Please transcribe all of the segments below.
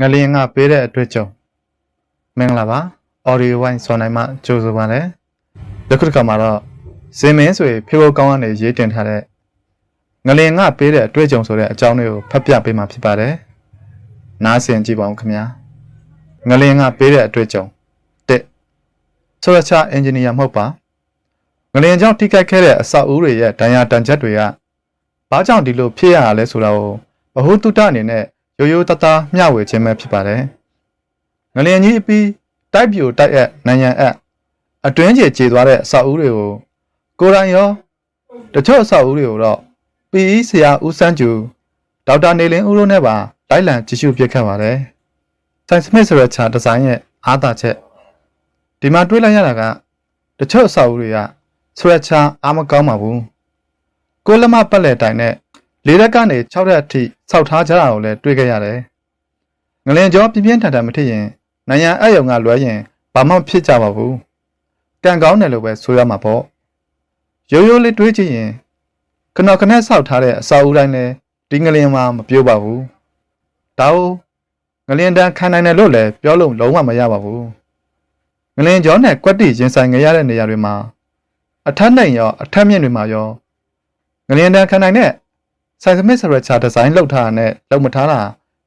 ငလျင်ကပေးတဲ့အတွက်ကြောင့်မင်္ဂလာပါ audio wine စောနိုင်မှကြိုဆိုပါလေယခုတစ်ခါမှာတော့ဇင်မင်းဆိုရင်ဖေဖို့ကောင်းကနေရေးတင်ထားတဲ့ငလျင်ကပေးတဲ့အတွက်ကြောင့်ဆိုတဲ့အကြောင်းလေးကိုဖတ်ပြပေးမှာဖြစ်ပါတယ်နားဆင်ကြည့်ပါဦးခင်ဗျာငလျင်ကပေးတဲ့အတွက်ကြောင့်တစ်ဆိုရချအင်ဂျင်နီယာမဟုတ်ပါငလျင်ကြောင့်ထိခိုက်ခဲ့တဲ့အဆောက်အဦတွေရဲ့ဒဏ်ရာတန်ချက်တွေကဘာကြောင့်ဒီလိုဖြစ်ရတာလဲဆိုတာကိုဘ ഹു တုတအနေနဲ့ ရိုးရိုးသားသားမျှဝေခြင်းပဲဖြစ်ပါတယ်။ငလျင်ကြီးအပြီးတိုက်ပြိုတိုက်အပ်နိုင်ရန်အပ်အတွင်းကျကျေသွားတဲ့အဆောက်အဦတွေကိုကိုယ်တိုင်ရောတချို့အဆောက်အဦတွေကိုတော့ PE ဆရာဦးစန်းကျူဒေါက်တာနေလင်းဦးတို့နဲ့ပါလိုက်လံကြည့်ရှုပြခဲ့ပါတယ်။ Science Smith ဆိုတဲ့ခြာဒီဇိုင်းရဲ့အားသာချက်ဒီမှာတွေးလိုက်ရတာကတချို့အဆောက်အဦတွေကဆိုရက်ချာအားမကောင်းပါဘူး။ကိုယ်လက်မပတ်လက်တိုင်နဲ့ လေးရက်ကနေ6ရက်အထိစောက်ထားကြတာကိုလည်းတွေ့ခဲ့ရတယ်။ငလင်ကြောပြင်းပြင်းထန်ထန်မထစ်ရင်နိုင်ရန်အယုံကလွဲရင်ဘာမှဖြစ်ကြပါဘူး။ကံကောင်းတယ်လို့ပဲဆိုရမှာပေါ့။ရိုးရိုးလေးတွေးကြည့်ရင်ခဏခဏစောက်ထားတဲ့အစာအုပ်တိုင်းလည်းဒီငလင်မှာမပြိုးပါဘူး။ဒါကိုငလင်တန်းခံနိုင်တယ်လို့လည်းပြောလို့လုံးဝမရပါဘူး။ငလင်ကြောနဲ့ကွက်တိရင်ဆိုင်ငရတဲ့နေရာတွေမှာအထက်နှိမ်ရောအထက်မြင့်တွေမှာရောငလင်တန်းခံနိုင်တဲ့ ဆိုင်စမစ်စရချာဒီဇိုင်းလောက်ထားတာနဲ့လောက်မထားတာ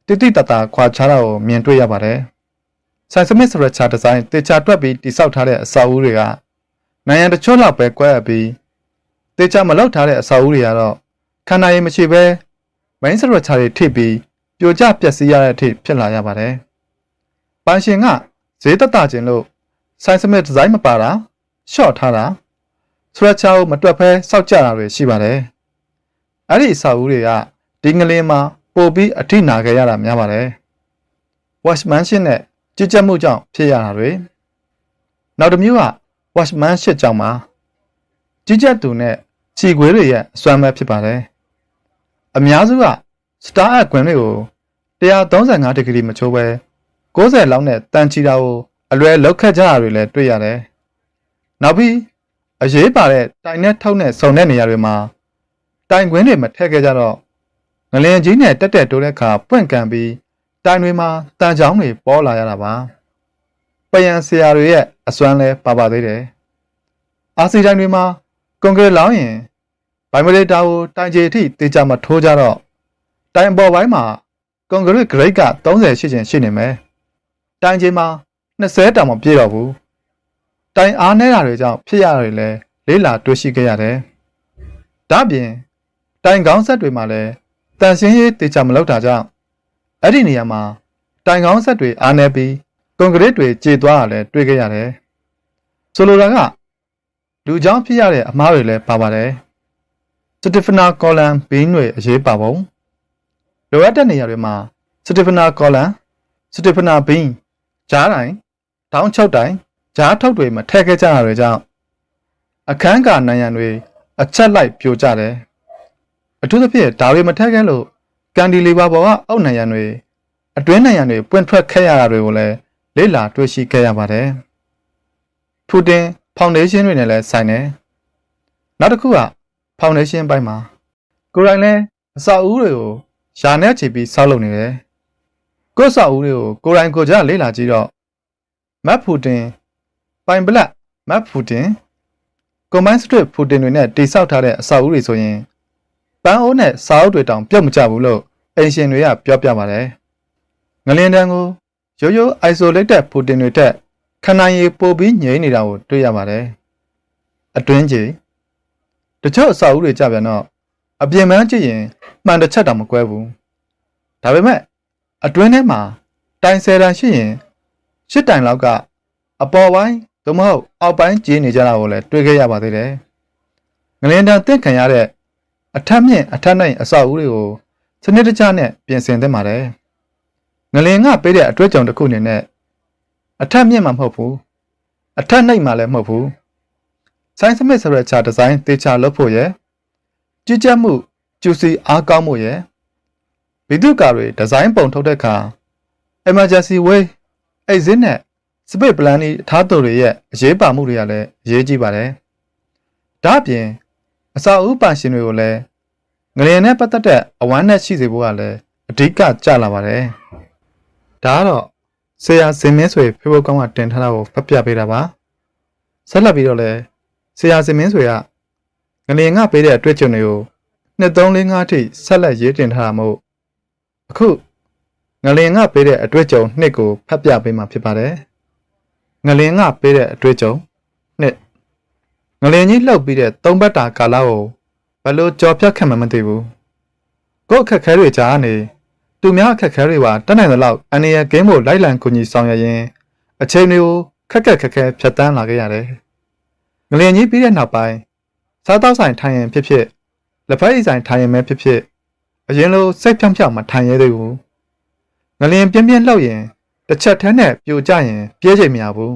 တိတိတတ်တာခွာခြားတာကိုမြင်တွေ့ရပါတယ်။ဆိုင်စမစ်စရချာဒီဇိုင်းတေချာတွက်ပြီးတိစောက်ထားတဲ့အစာအုပ်တွေကနိုင်ရန်တချို့လောက်ပဲကွဲအပ်ပြီးတေချာမလောက်ထားတဲ့အစာအုပ်တွေကတော့ခန္ဓာရည်မရှိဘဲမိုင်းစရချာတွေထိပြီးပြိုကျပျက်စီးရတဲ့အထိဖြစ်လာရပါတယ်။ပန်ရှင်ကဈေးတက်တာခြင်းလို့ဆိုင်စမစ်ဒီဇိုင်းမပါတာရှော့ထားတာစရချာကိုမတွက်ဖဲစောက်ကြတာတွေရှိပါတယ်။ အဲ့ဒီအစာအုပ်တွေကဒီငလင်းမှာပို့ပြီးအထိနာခဲ့ရတာများပါတယ်။ Watchmanship နဲ့ကြည်ကြက်မှုကြောင့်ဖြစ်ရတာတွေနောက်တစ်မျိုးက Watchmanship ကြောင့်ပါကြည်ကြက်သူနဲ့ခြေခွေးတွေရဲ့အစွမ်းပဲဖြစ်ပါတယ်။အများစုက Star Up ကွင်းတွေကို135ဒီဂရီမချိုးပဲ90လောက်နဲ့တန်ချီတာကိုအလွယ်လောက်ခတ်ကြတာတွေလည်းတွေ့ရတယ်။နောက်ပြီးအရေးပါတဲ့တိုင်နဲ့ထုံနဲ့စုံတဲ့နေရာတွေမှာ တိုင်ကွင်းတွေမထည့်ခဲ့ကြတော့ငလင်ကြီးနဲ့တက်တက်တိုးတဲ့ခါပွင့်ကန်ပြီးတိုင်တွေမှာတန်ချောင်းတွေပေါ်လာရတာပါပယံဆရာတွေရဲ့အစွမ်းလဲပါပါသေးတယ်အာစီတိုင်တွေမှာကွန်ကရစ်လောင်းရင်ဘိုင်မလေးတာကိုတိုင်ချေအထိတေချာမထိုးကြတော့တိုင်ပေါ်ပိုင်းမှာကွန်ကရစ်ဂရိတ်က30ရှိချင်ရှိနေမယ်တိုင်ချေမှာ20တောင်မပြည့်တော့ဘူးတိုင်အားနေတာတွေကြောင့်ဖြစ်ရတယ်လဲလေးလာတွေ့ရှိခဲ့ရတယ်ဒါ့အပြင် တိုင်ကောင်းဆက်တွေမှာလည်းတန်ရှင်းရေးတေချာမလောက်တာကြောင့်အဲ့ဒီနေရာမှာတိုင်ကောင်းဆက်တွေအားနေပြီးကွန်ကရစ်တွေကျေသွားတာလည်းတွေ့ခဲ့ရတယ်။ဆိုလိုတာကလူကြောင့်ဖြစ်ရတဲ့အမားတွေလည်းပါပါတယ်။စတီဖနာကောလန်ဘင်းတွေအရေးပါပုံလိုအပ်တဲ့နေရာတွေမှာစတီဖနာကောလန်စတီဖနာဘင်းဂျားတိုင်တောင်းချုပ်တိုင်ဂျားထုတ်တွေမထည့်ခဲ့ကြတာတွေကြောင့်အခန်းကာနိုင်ရန်တွေအချက်လိုက်ပြိုကျတယ် အထူးသဖြင့်ဒါတွေမထက်ခဲလို့ကန်ဒီလီဘာပေါ်ကအောက်နိုင်ရန်တွေအတွင်းနိုင်ရန်တွေပွင့်ထွက်ခဲ့ရတာတွေကိုလည်းလေ့လာတွေ့ရှိခဲ့ရပါတယ်ထူတင်ဖောင်ဒေးရှင်းတွေနဲ့လည်းဆိုင်တယ်နောက်တစ်ခုကဖောင်ဒေးရှင်းဘက်မှာကိုယ်တိုင်လည်းအစာအုပ်တွေကိုယာနဲ့ချီပြီးဆောက်လုပ်နေတယ်ကိုယ်အစာအုပ်တွေကိုကိုယ်တိုင်ကိုယ်ကြလေ့လာကြည့်တော့မတ်ဖူတင်ပိုင်ဘလက်မတ်ဖူတင်ကွန်ဘိုင်းစထရစ်ဖူတင်တွေနဲ့တိစောက်ထားတဲ့အစာအုပ်တွေဆိုရင် ပန်းအိုးနဲ့စာအုပ်တွေတောင်ပြုတ်မကြဘူးလို့အင်ရှင်တွေကပြောပြပါတယ်။ငလင်တန်းကိုရိုးရိုး isolated ဖူတင်တွေတက်ခဏရည်ပို့ပြီးငြိမ့်နေတာကိုတွေ့ရပါတယ်။အတွင်းကြီးတချို့အစာအုပ်တွေကြပြန်တော့အပြင်ပန်းကြည့်ရင်မှန်တစ်ချက်တောင်မကွဲဘူး။ဒါပေမဲ့အတွင်းထဲမှာတိုင်ဆယ်တန်ရှိရင်ရှစ်တိုင်လောက်ကအပေါ်ပိုင်းသို့မဟုတ်အောက်ပိုင်းကျင်းနေကြတာကိုလည်းတွေ့ခဲ့ရပါသေးတယ်။ငလင်တန်တင့်ခံရတဲ့ အထက်မြင့်အထက်နိုင်အဆောက်အဦတွေကိုစနစ်တကျနဲ့ပြင်ဆင်သင့်ပါတယ်။ငလင်ကပေးတဲ့အတွေ့အကြုံတစ်ခုအနေနဲ့အထက်မြင့်မှာမဟုတ်ဘူး။အထက်နိုင်မှာလည်းမဟုတ်ဘူး။ဆိုင်းစမစ်ဆိုတဲ့ခြာဒီဇိုင်းတေချာလုပ်ဖို့ရယ်ကြည်ကြက်မှုကျူစီအားကောင်းမှုရယ်ဗီဒုကာတွေဒီဇိုင်းပုံထုတ်တဲ့အခါ emergency way exit နဲ့ space plan တွေထားသူတွေရဲ့အရေးပါမှုတွေကလည်းအရေးကြီးပါတယ်။ဒါ့အပြင် အစာအုပ်ပန်ရှင်တွေကိုလည်းငလျင်နဲ့ပတ်သက်တဲ့အဝမ်းနဲ့ရှိစေဖို့ကလည်းအဓိကကြလာပါတယ်ဒါကတော့ဆရာစင်မင်းဆွေဖေဖို့ကောင်းကတင်ထားတာကိုဖတ်ပြပေးတာပါဆက်လက်ပြီးတော့လဲဆရာစင်မင်းဆွေကငလျင်ကပေးတဲ့အတွေ့အကြုံတွေကိုနှစ်3 4 5အထိဆက်လက်ရေးတင်ထားတာမို့အခုငလျင်ကပေးတဲ့အတွေ့အကြုံနှစ်ကိုဖတ်ပြပေးမှာဖြစ်ပါတယ်ငလျင်ကပေးတဲ့အတွေ့အကြုံနှစ် ငလျင်ကြီးလှုပ်ပြီးတဲ့သုံးပတ်တာကာလကိုဘယ်လိုကြော်ဖြတ်ခံမှမသိဘူးကိုယ့်အခက်အခဲတွေကြားကနေသူများအခက်အခဲတွေပါတက်နိုင်သလောက်အနေရကင်းဖို့လိုက်လံကူညီဆောင်ရွက်ရင်းအချိန်တွေကိုခက်ခက်ခက်ခဲဖြတ်တန်းလာခဲ့ရတယ်။ငလျင်ကြီးပြီးတဲ့နောက်ပိုင်းစားတောက်ဆိုင်ထိုင်ရင်ဖြစ်ဖြစ်လက်ဖက်ရည်ဆိုင်ထိုင်ရင်ပဲဖြစ်ဖြစ်အရင်လိုစိတ်ဖြောင်းဖြောင်းမထိုင်ရသေးဘူး။ငလျင်ပြင်းပြင်းလှုပ်ရင်တစ်ချက်ထဲနဲ့ပြိုကျရင်ပြဲချိန်မရဘူး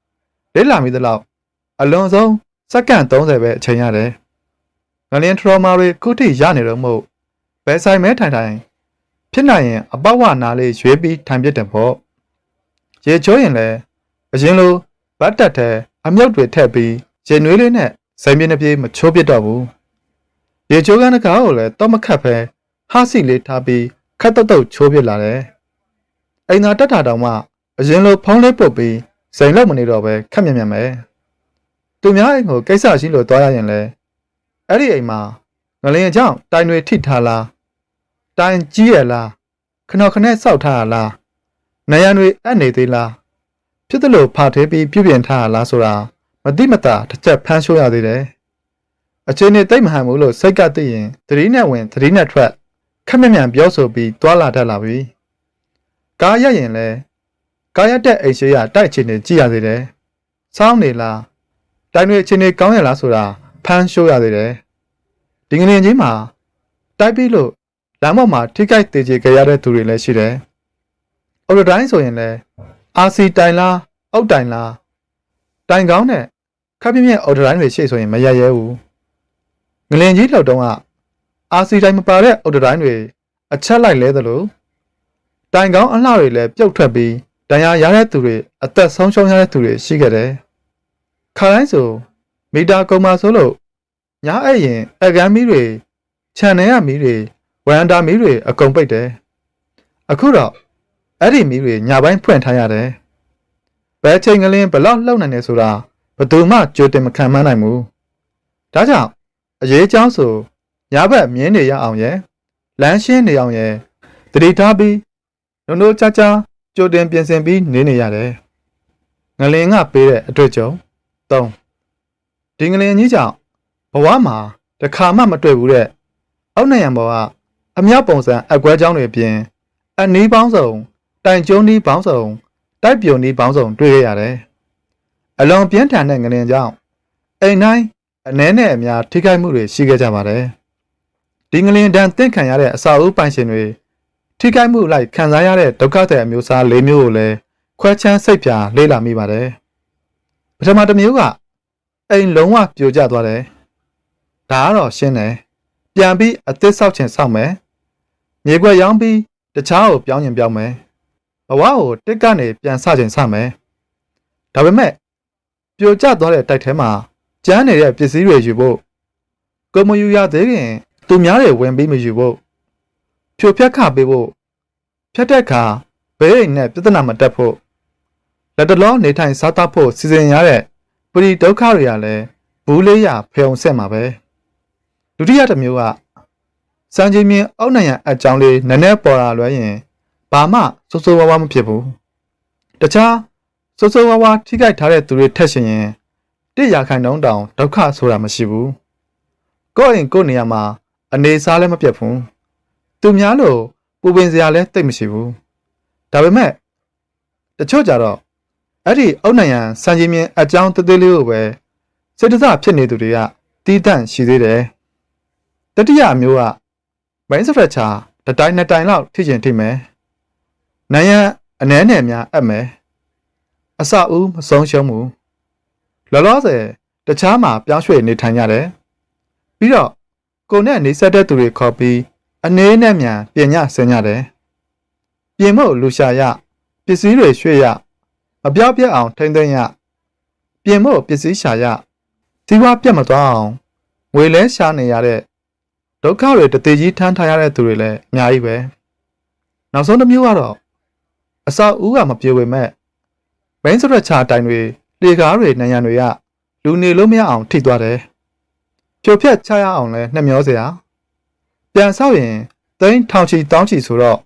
။လေးလာမိသလောက်အလွန်ဆုံး စက္ကန့်30ပဲအချိန်ရတယ်။ငလျင်ထရောမာတွေခုထိရနေတော့မို့ဘယ်ဆိုင်မဲထိုင်ထိုင်ဖြစ်နိုင်ရင်အပဝနာလေးရွေးပြီးထိုင်ပြတယ်ပေါ့ရေချိုးရင်လည်းအရင်လိုဗတ်တက်တဲ့အမြုပ်တွေထည့်ပြီးရေနွေးလေးနဲ့ဇိမ်ပြင်းတစ်ပြေးမချိုးပြတော့ဘူးရေချိုးကန်းတကားကိုလည်းတော့မခတ်ပဲဟားစီလေးထားပြီးခတ်တုတ်တုတ်ချိုးပြလာတယ်အိမ်သာတက်တာတောင်မှအရင်လိုဖုံးလေးပုတ်ပြီးဇိမ်လောက်မနေတော့ပဲခက်မြင်မြင်ပဲ သူများအိမ်ကိုကိစ္စရှိလို့သွားရရင်လည်းအဲ့ဒီအိမ်မှာငလျင်အကြောင်းတိုင်တွေထိထားလားတိုင်ကြီးရလားခနော်ခနဲ့စောက်ထားရလားနယံတွေအပ်နေသေးလားဖြစ်သလိုဖာသေးပြီးပြုပြင်ထားရလားဆိုတာမတိမတာတစ်ချက်ဖမ်းရှိုးရသေးတယ်အချိန်နဲ့တိတ်မဟန်ဘူးလို့စိတ်ကသိရင်သတိနဲ့ဝင်သတိနဲ့ထွက်ခက်မြမြန်ပြောဆိုပြီးတွာလာတတ်လာပြီကားရရင်လဲကားရတဲ့အိမ်ရှိရတိုက်ချင်နေကြည့်ရသေးတယ်စောင်းနေလား တိုင်တွေအချိန်တွေကောင်းရလားဆိုတာဖမ်းရှိုးရသေးတယ်ဒီငလင်ကြီးမှာတိုက်ပြီးလို့လမ်းပေါ်မှာထိခိုက်သေးချေကြရတဲ့သူတွေလည်းရှိတယ်။အော်တိုင်းဆိုရင်လည်းအာစီတိုင်လားအုတ်တိုင်လားတိုင်ကောင်းတဲ့ခပ်ပြင်းပြင်းအော်တိုင်းတွေရှေ့ဆိုရင်မရရဲဘူး။ငလင်ကြီးလောက်တုံးကအာစီတိုင်မပါတဲ့အော်တိုင်းတွေအချက်လိုက်လဲသလိုတိုင်ကောင်းအလှတွေလည်းပြုတ်ထွက်ပြီးတန်ရာရတဲ့သူတွေအသက်ဆုံးရှုံးရတဲ့သူတွေရှိခဲ့တယ်။ ခါတိုင်းဆိုမီတာကုန်ပါဆိုလို့ညအဲ့ရင်အကမ်းမီးတွေခြံထဲကမီးတွေဝရန်တာမီးတွေအကုန်ပိတ်တယ်အခုတော့အဲ့ဒီမီးတွေညပိုင်းဖွင့်ထားရတယ်ဘယ်ချိန်ကလေးဘလောက်လှုပ်နိုင်နေဆိုတာဘယ်သူမှကြိုတင်မခံမနိုင်ဘူးဒါကြောင့်အရေးချောင်းဆိုညဘက်မြင်းနေရအောင်ရဲ့လမ်းရှင်းနေအောင်ရဲ့တတိထားပြီးနုံတို့ချာချာကြိုတင်ပြင်ဆင်ပြီးနေနေရတယ်ငလင်ကပေးတဲ့အတွေ့အကြုံ ၃ဒီငလင်ကြီးကြောင့်ဘဝမှာတခါမှမတွေ့ဘူးတဲ့အောက်နိုင်ရန်ဘောကအမြောက်ပုံစံအကွဲကြောင်းတွေအပြင်အနီးပေါင်းစုံတိုင်ကျုံးနီးပေါင်းစုံတိုက်ပြုံနီးပေါင်းစုံတွေ့ရရတယ်။အလွန်ပြင်းထန်တဲ့ငလင်ကြောင့်အိမ်တိုင်းအနှဲနဲ့အများထိခိုက်မှုတွေရှိခဲ့ကြပါတယ်။ဒီငလင်တန်တင့်ခံရတဲ့အစာအုပ်ပိုင်ရှင်တွေထိခိုက်မှုလိုက်ခံစားရတဲ့ဒုက္ခတဲ့အမျိုးအစား၄မျိုးကိုလည်းခွဲချမ်းစိတ်ပြာလေ့လာမိပါတယ်။ ပထမတစ်မျိုးကအိမ်လုံးဝပြိုကျသွားတယ်။ဒါကတော့ရှင်းတယ်။ပြန်ပြီးအသစ်ဆောက်ချင်ဆောက်မယ်မြေခွက်ရောင်းပြီးတခြားကိုပြောင်းရင်ပြောင်းမယ်ဘဝကိုတစ်ကနေပြန်ဆချင်ဆမယ်ဒါပေမဲ့ပြိုကျသွားတဲ့တိုက်ထဲမှာကျန်းနေတဲ့ပစ္စည်းတွေယူဖို့ကိုမယူရသေးခင်သူများတွေဝင်ပြီးမယူဖို့ဖြိုဖျက်ခပေးဖို့ဖြတ်တဲ့အခါဘေးအိမ်နဲ့ပြဿနာမတက်ဖို့ လက်တလုံးနေထိုင်စားသဖို့စီစဉ်ရတဲ့ပရိဒုက္ခတွေကလည်းဘူးလေးရဖျုံဆက်မှာပဲဒုတိယတစ်မျိုးကစံချိန်မြင်အောက်နိုင်ရန်အကြောင်းလေးနည်းနည်းပေါ်လာလွှဲရင်ဘာမှစိုးစိုးဝါးဝါမဖြစ်ဘူးတခြားစိုးစိုးဝါးဝါထိခိုက်ထားတဲ့သူတွေထက်ရှင်ရင်တိရခိုင်နှုံးတောင်ဒုက္ခဆိုတာမရှိဘူးကိုယ့်အိမ်ကိုယ့်နေရာမှာအနေစားလည်းမပြတ်ဘူးသူများလို့ပူပင်စရာလည်းတိတ်မရှိဘူးဒါပေမဲ့တချို့ကြတော့ အဲ့ဒီအုတ်နိုင်ရန်စံချိန်မြင်အကြောင်းတသေးလေးကိုပဲစိတ်တစဖြစ်နေသူတွေကတီးတန့်ရှိသေးတယ်တတိယအမျိုးက main structure တတိုင်းနှစ်တိုင်လောက်ထိကျင်ထိမယ်။နိုင်ရန်အနှဲနယ်များအပ်မယ်။အစအဦးမဆုံးရှုံးမှုလောလောဆယ်တခြားမှာပြောင်းရွှေ့နေထိုင်ရတယ်။ပြီးတော့ကိုနဲ့နေဆက်တဲ့သူတွေခေါ်ပြီးအနေနဲ့မြန်ပြင်ညဆင်ရတယ်။ပြင်ဖို့လူရှာရပစ္စည်းတွေရွှေ့ရ မပြောက်ပြက်အောင်ထိမ့်သိမ်းရပြင်ဖို့ပစ္စည်းရှာရစီးပွားပြတ်မသွားအောင်ငွေလဲရှာနေရတဲ့ဒုက္ခတွေတသေးကြီးထမ်းထားရတဲ့သူတွေလည်းအများကြီးပဲနောက်ဆုံးတစ်မျိုးကတော့အဆောက်အဦးကမပြေဝေမဲ့မင်းစရက်ချာတိုင်တွေလေကားတွေနံရံတွေကလူနေလို့မရအောင်ထိသွားတယ်ဖြိုဖြက်ချရအောင်လဲနှမျောစရာပြန်ဆောက်ရင်သိန်းထောင်ချီတောင်းချီဆိုတော့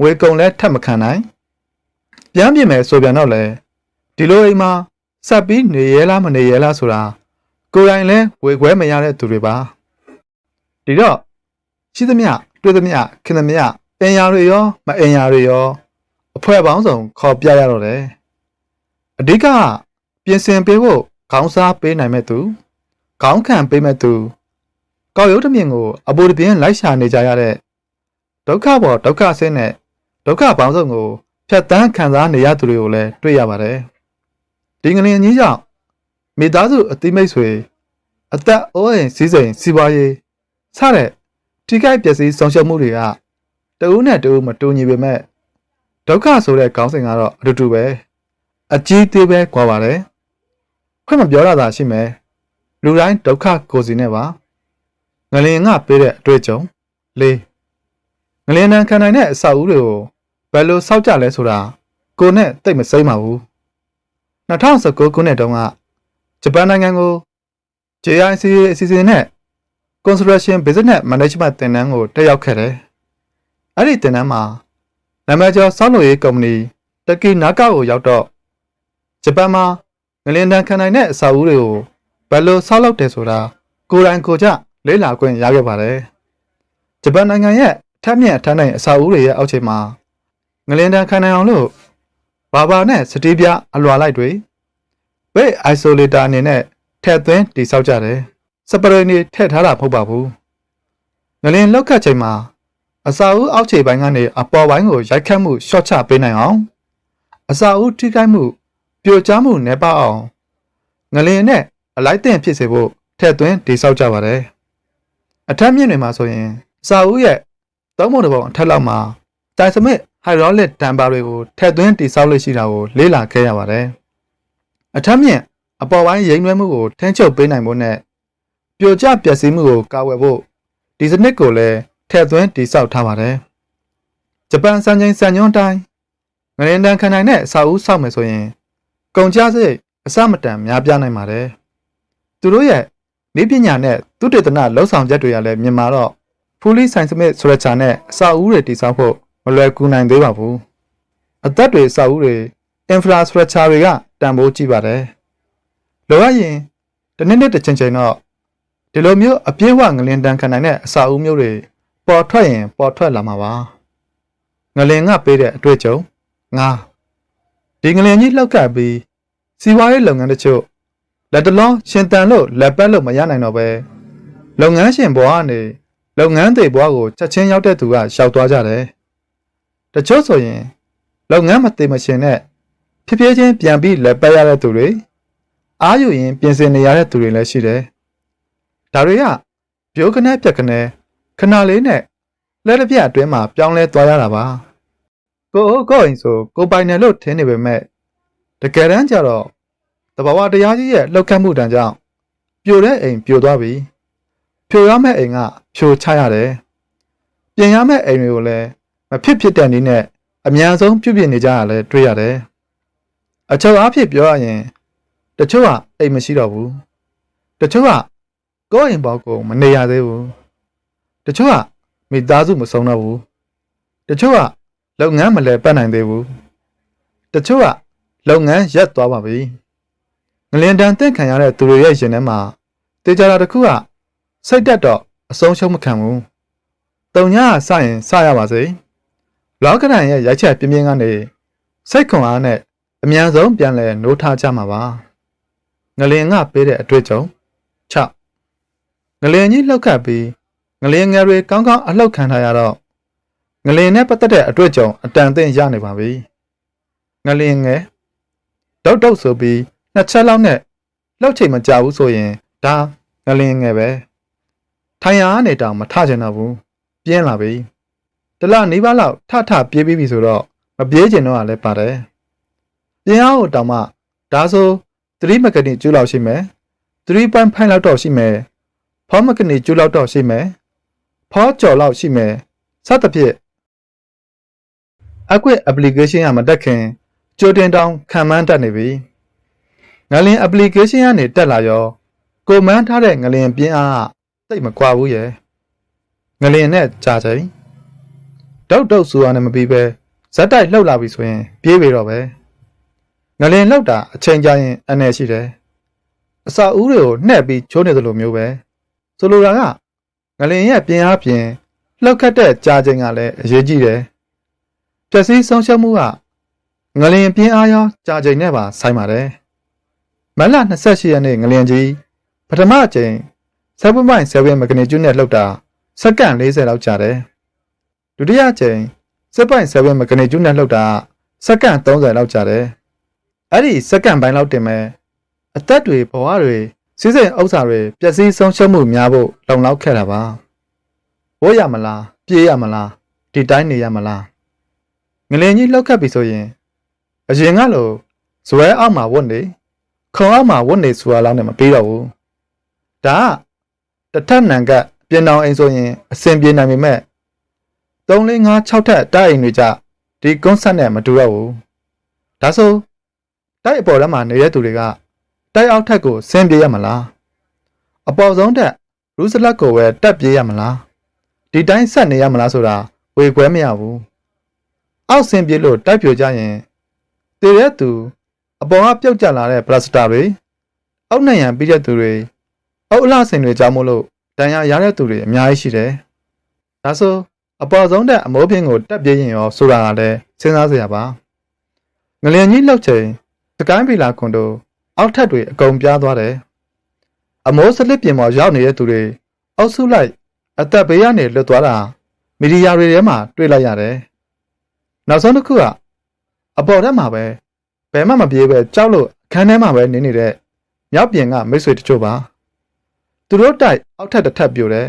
ငွေကုန်လဲထပ်မခံနိုင် ပြန်ပြင်မယ်ဆိုပြန်တော့လဲဒီလိုအိမ်မှာဆက်ပြီးနေရဲလားမနေရဲလားဆိုတာကိုယ်တိုင်လဲဝေခွဲမရတဲ့သူတွေပါဒီတော့ရှိသမျှတွေ့သမျှခင်သမျှအင်ယာတွေရောမအင်ယာတွေရောအဖွဲပေါင်းစုံခေါ်ပြရတော့တယ်အဓိကပြင်ဆင်ပေးဖို့ခေါင်းစားပေးနိုင်မဲ့သူခေါင်းခံပေးမဲ့သူကောက်ရုပ်တစ်မြင်ကိုအပူတပြင်းလိုက်ရှာနေကြရတဲ့ဒုက္ခပေါ်ဒုက္ခဆင်းတဲ့ဒုက္ခပေါင်းစုံကို ဖြတ်တန်းခံစားနေရသူတွေကိုလည်းတွေ့ရပါတယ်ဒီငလင်ကြီးကြောင့်မိသားစုအသိမိတ်ဆွေအသက်အိုးအိမ်စည်းစိမ်စီးပွားရေးစတဲ့ထိခိုက်ပျက်စီးဆုံးရှုံးမှုတွေကတဦးနဲ့တဦးမတူညီပေမဲ့ဒုက္ခဆိုတဲ့ခေါင်းစဉ်ကတော့အတူတူပဲအကြီးသေးပဲကွာပါတယ်ခွင့်မပြောရတာရှိမယ်လူတိုင်းဒုက္ခကိုယ်စီနဲ့ပါငလင်ငါပေးတဲ့အတွေ့အကြုံလေးငလင်နံခံနိုင်တဲ့အဆောက်အဦတွေကို ဘယ်လိုစောက်ကြလဲဆိုတာကိုနဲ့တိတ်မစိမ့်ပါဘူး2019ခုနှစ်တုန်းကဂျပန်နိုင်ငံကို JIC အစီအစဉ်နဲ့ Construction Business Management သင်တန်းကိုတက်ရောက်ခဲ့တယ်။အဲ့ဒီသင်တန်းမှာနာမည်ကျော်စောက်လို့ရေးကုမ္ပဏီတက်ကီနာကာကိုရောက်တော့ဂျပန်မှာငလင်တန်ခံနိုင်တဲ့အစာအုပ်တွေကိုဘယ်လိုဆောက်လုပ်တယ်ဆိုတာကိုယ်တိုင်ကိုယ်ကျလေ့လာခွင့်ရခဲ့ပါတယ်။ဂျပန်နိုင်ငံရဲ့ထက်မြက်ထမ်းနိုင်အစာအုပ်တွေရဲ့အောက်ခြေမှာ ငလင်တန်ခံနိုင်အောင်လို့ဘာဘာနဲ့စတီးပြအလွာလိုက်တွေဘိတ်အိုက်ဆိုလေတာအနေနဲ့ထည့်သွင်းတိဆောက်ကြတယ်စပရိနေထည့်ထားတာမဟုတ်ပါဘူးငလင်လောက်ခတ်ချိန်မှာအစာအုပ်အောက်ခြေပိုင်းကနေအပေါ်ပိုင်းကိုရိုက်ခတ်မှုရှော့ချပေးနိုင်အောင်အစာအုပ်ထိခိုက်မှုပြိုကျမှုနှဲပါအောင်ငလင်နဲ့အလိုက်တင်ဖြစ်စေဖို့ထည့်သွင်းတိဆောက်ကြပါတယ်အထက်မြင့်တွေမှာဆိုရင်အစာအုပ်ရဲ့သုံးပုံတစ်ပုံအထက်လောက်မှာတိုင်စမစ် ဟိုက်ဒရိုလစ်တမ်ပါတွေကိုထည့်သွင်းတိဆောက်လို့ရှိတာကိုလေ့လာခဲ့ရပါတယ်အထက်မြင့်အပေါ်ပိုင်းရိမ့်နှွဲမှုကိုထိန်းချုပ်ပေးနိုင်ဖို့နဲ့ပြိုကျပျက်စီးမှုကိုကာကွယ်ဖို့ဒီစနစ်ကိုလည်းထည့်သွင်းတိစောက်ထားပါတယ်။ဂျပန်စံချိန်စံညွှန်းတိုင်းငရင်တန်ခံနိုင်တဲ့အစာအုပ်ဆောက်မယ်ဆိုရင်ကုန်ကျစရိတ်အစမတန်များပြားနိုင်ပါတယ်။သူတို့ရဲ့နေပညာနဲ့သူတေသနလှုပ်ဆောင်ချက်တွေကလည်းမြန်မာတော့ဖူလီဆိုင်စမစ်ဆိုတဲ့ချာနဲ့အစာအုပ်တွေတိစောက်ဖို့ မလွယ်ကူနိုင်သေးပါဘူး။အသက်တွေအစာအုပ်တွေ infrastructure တွေကတန်ဖိုးကြည့်ပါတယ်။လိုအပ်ရင်တစ်နှစ်နှစ်တစ်ချိန်ချိန်တော့ဒီလိုမျိုးအပြည့်အဝငလင်တန်ခံနိုင်တဲ့အစာအုပ်မျိုးတွေပေါ်ထွက်ရင်ပေါ်ထွက်လာမှာပါငလင်ကပေးတဲ့အတွေ့အကြုံငါဒီငလင်ကြီးလောက်ကပ်ပြီးစီးပွားရေးလုပ်ငန်းတချို့လက်တလုံးရှင်တန်လို့လက်ပတ်လို့မရနိုင်တော့ပဲလုပ်ငန်းရှင်ဘွားကနေလုပ်ငန်းတွေဘွားကိုချက်ချင်းရောက်တဲ့သူကရှောက်သွားကြတယ် တချို့ဆိုရင်လုပ်ငန်းမသေးမရှင်နဲ့ဖြည်းဖြည်းချင်းပြန်ပြီးလက်ပတ်ရတဲ့သူတွေအားယူရင်ပြင်ဆင်နေရတဲ့သူတွေလည်းရှိတယ်ဒါတွေကပြိုးကနေပြက်ကနေခဏလေးနဲ့လက်တစ်ပြက်အတွင်းမှာပြောင်းလဲသွားရတာပါကိုကိုအိမ်ဆိုကိုပိုင်တယ်လို့ထင်နေပေမဲ့တကယ်တမ်းကျတော့တဘာဝတရားကြီးရဲ့လှုပ်ခတ်မှုတန်ကြောင့်ပြိုတဲ့အိမ်ပြိုသွားပြီဖြိုရမယ့်အိမ်ကဖြိုချရတယ်ပြင်ရမယ့်အိမ်တွေကိုလည်း မဖြစ်ဖြစ်တဲ့နည်းနဲ့အများဆုံးပြုပြင်နေကြရလဲတွေ့ရတယ်အချုပ်အားဖြင့်ပြောရရင်တချို့ကအိမ်မရှိတော့ဘူးတချို့ကကိုယ့်အိမ်ပေါက်ကိုမနေရသေးဘူးတချို့ကမိသားစုမဆုံးတော့ဘူးတချို့ကလုပ်ငန်းမလဲပတ်နိုင်သေးဘူးတချို့ကလုပ်ငန်းရပ်သွားပါပြီငလင်တန်တင့်ခံရတဲ့သူတွေရဲ့ရင်ထဲမှာတေချာတာတစ်ခုကစိတ်တက်တော့အဆုံးရှုံးမခံဘူးတုံညာကစရင်စရပါစေ လောကရန်ရဲ့ရိုက်ချက်ပြင်းပြင်းကနေစိတ်ခွန်အားနဲ့အများဆုံးပြန်လဲနိုးထားကြမှာပါငလင်ကပေးတဲ့အတွေ့အကြုံ6ငလင်ကြီးလှုပ်ခတ်ပြီးငလင်ငယ်တွေကောင်းကောင်းအလှုပ်ခံထားရတော့ငလင်နဲ့ပတ်သက်တဲ့အတွေ့အကြုံအတန်သင့်ရနေပါပြီငလင်ငယ်တောက်တောက်ဆိုပြီးနှစ်ချက်လောက်နဲ့လှုပ်ချိန်မကြဘူးဆိုရင်ဒါငလင်ငယ်ပဲထိုင်ရကနေတောင်မထချင်တော့ဘူးပြင်းလာပြီ တလနီးပါးလောက်ထထပြေးပြီးပြီဆိုတော့မပြေးချင်တော့လည်းပါတယ်ပြင်းအားကိုတောင်မှဒါဆို3မကနီကျူးလောက်ရှိမယ်3.5လောက်တော့ရှိမယ်ဖောမကနေကျူလောက်တော့ရှိမယ်ဖောကြော်လောက်ရှိမယ်စသဖြင့်အကွက် application ကမတက်ခင်ကြိုတင်တောင်းခံမှန်းတတ်နေပြီငလင် application ကနေတက်လာရောကိုမန်းထားတဲ့ငလင်ပြင်းအားကတိတ်မကွာဘူးရဲ့ငလင်နဲ့ကြာချိန် တောက်တောက်ဆိုရနဲ့မပြီးပဲဇက်တိုက်လှုပ်လာပြီဆိုရင်ပြေးပြီတော့ပဲငလင်လှုပ်တာအချိန်ကြာရင်အနေရှိတယ်အစာဦးတွေကိုနှဲ့ပြီးချိုးနေသလိုမျိုးပဲဆိုလိုတာကငလင်ရဲ့ပြင်းအားပြင်လှုပ်ခတ်တဲ့ကြာချိန်ကလည်းအရေးကြီးတယ်ပျက်စီးဆုံးရှုံးမှုကငလင်ပြင်းအားရောကြာချိန်နဲ့ပါဆိုင်ပါတယ်မတ်လ28ရက်နေ့ငလင်ကြီးပထမအကြိမ်7.7မဂနီကျူနဲ့လှုပ်တာစက္ကန့်40လောက်ကြာတယ် ဒုတိယအကြိမ်7.7မဂနီကျူနဲ့လှုပ်တာစက္ကန့်30လောက်ကြာတယ်အဲ့ဒီစက္ကန့်ပိုင်းလောက်တင်မဲ့အသက်တွေဘဝတွေစီးစိမ်ဥစ္စာတွေပျက်စီးဆုံးရှုံးမှုများဖို့လုံလောက်ခဲ့တာပါဘိုးရမလားပြေးရမလားဒီတိုင်းနေရမလားငလင်ကြီးလှုပ်ခတ်ပြီဆိုရင်အရင်ကလိုဇွဲအောက်မှာဝတ်နေခုံအောက်မှာဝတ်နေဆိုတာလောက်နဲ့မပြီးတော့ဘူးဒါကတစ်ထပ်နံကပြင်အောင်အိမ်ဆိုရင်အစင်ပြေနိုင်ပေမဲ့ 3 4 5 6ထပ်တိုက်အိမ်တွေကြဒီကွန်းဆက်နဲ့မတူတော့ဘူးဒါဆိုတိုက်အပေါ်ထဲမှာနေတဲ့သူတွေကတိုက်အောက်ထက်ကိုဆင်းပြေးရမလားအပေါ်ဆုံးထက်ရူးစလက်ကိုပဲတက်ပြေးရမလားဒီတိုင်းဆက်နေရမလားဆိုတာဝေခွဲမရဘူးအောက်ဆင်းပြေးလို့တိုက်ပြိုကြရင်တည်တဲ့သူအပေါ်ကပြုတ်ကျလာတဲ့ပလတ်စတာတွေအောက်နိုင်ရန်ပြီးတဲ့သူတွေအောက်အလှဆင်တွေကြောင့်မို့လို့တန်ရာရတဲ့သူတွေအများကြီးရှိတယ်ဒါဆို အပေါ်ဆုံးတဲ့အမိုးပင်ကိုတက်ပြေးရင်ရောဆိုတာကလည်းစဉ်းစားစရာပါငလျင်ကြီးလှုပ်ချိန်စကိုင်းပီလာကွန်တိုအောက်ထပ်တွေအကုန်ပြားသွားတယ်အမိုးစလစ်ပြင်ပေါ်ရောက်နေတဲ့သူတွေအောက်ဆုလိုက်အသက်ဘေးကနေလွတ်သွားတာမီဒီယာတွေထဲမှာတွေ့လိုက်ရတယ်နောက်ဆုံးတစ်ခုကအပေါ်ထက်မှာပဲဘယ်မှမပြေးပဲကြောက်လို့အခန်းထဲမှာပဲနေနေတဲ့မြောက်ပြင်ကမိတ်ဆွေတချို့ပါသူတို့တိုက်အောက်ထပ်တစ်ထပ်ပြိုတယ်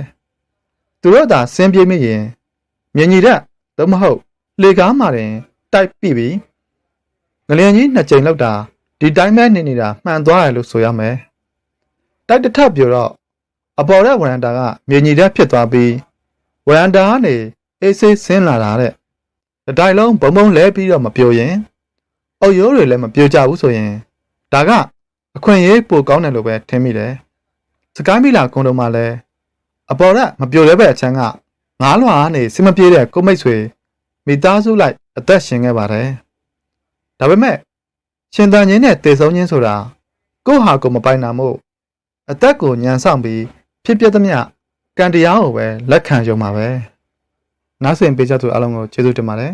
သူတို့သာဆင်းပြေးမိရင် မြင်ကြီးတဲ့သို့မဟုတ်လေကားမှာတင်တိုက်ပြီပြီငလျင်ကြီးနှစ်ကြိမ်လောက်တာဒီတိုင်းပဲနေနေတာမှန်သွားတယ်လို့ဆိုရမယ်တိုက်တစ်ထပ်ပြိုတော့အပေါ်တဲ့ဝရန်တာကမြင်ကြီးတဲ့ဖြစ်သွားပြီးဝရန်တာကနေအေးဆေးဆင်းလာတာတဲ့ဒီတိုင်းလုံးဘုံဘုံလဲပြီးတော့မပြိုရင်အုတ်ရိုးတွေလည်းမပြိုကြဘူးဆိုရင်ဒါကအခွင့်အရေးပိုကောင်းတယ်လို့ပဲထင်မိတယ်စကိုင်းမီလာကွန်ဒိုမှာလည်းအပေါ်ကမပြိုလဲပဲအချမ်းက ငားလွှာကနေစင်မပြေးတဲ့ကိုမိတ်ဆွေမိသားစုလိုက်အသက်ရှင်ခဲ့ပါတယ်ဒါပေမဲ့ရှင်တန်ချင်းနဲ့တေဆုံးချင်းဆိုတာကိုယ့်ဟာကိုယ်မပိုင်တာမို့အသက်ကိုညံဆောင်ပြီးဖြစ်ပျက်သမျှကံတရားကိုပဲလက်ခံကြုံပါပဲနားဆင်ပေးကြသူအားလုံးကိုကျေးဇူးတင်ပါတယ်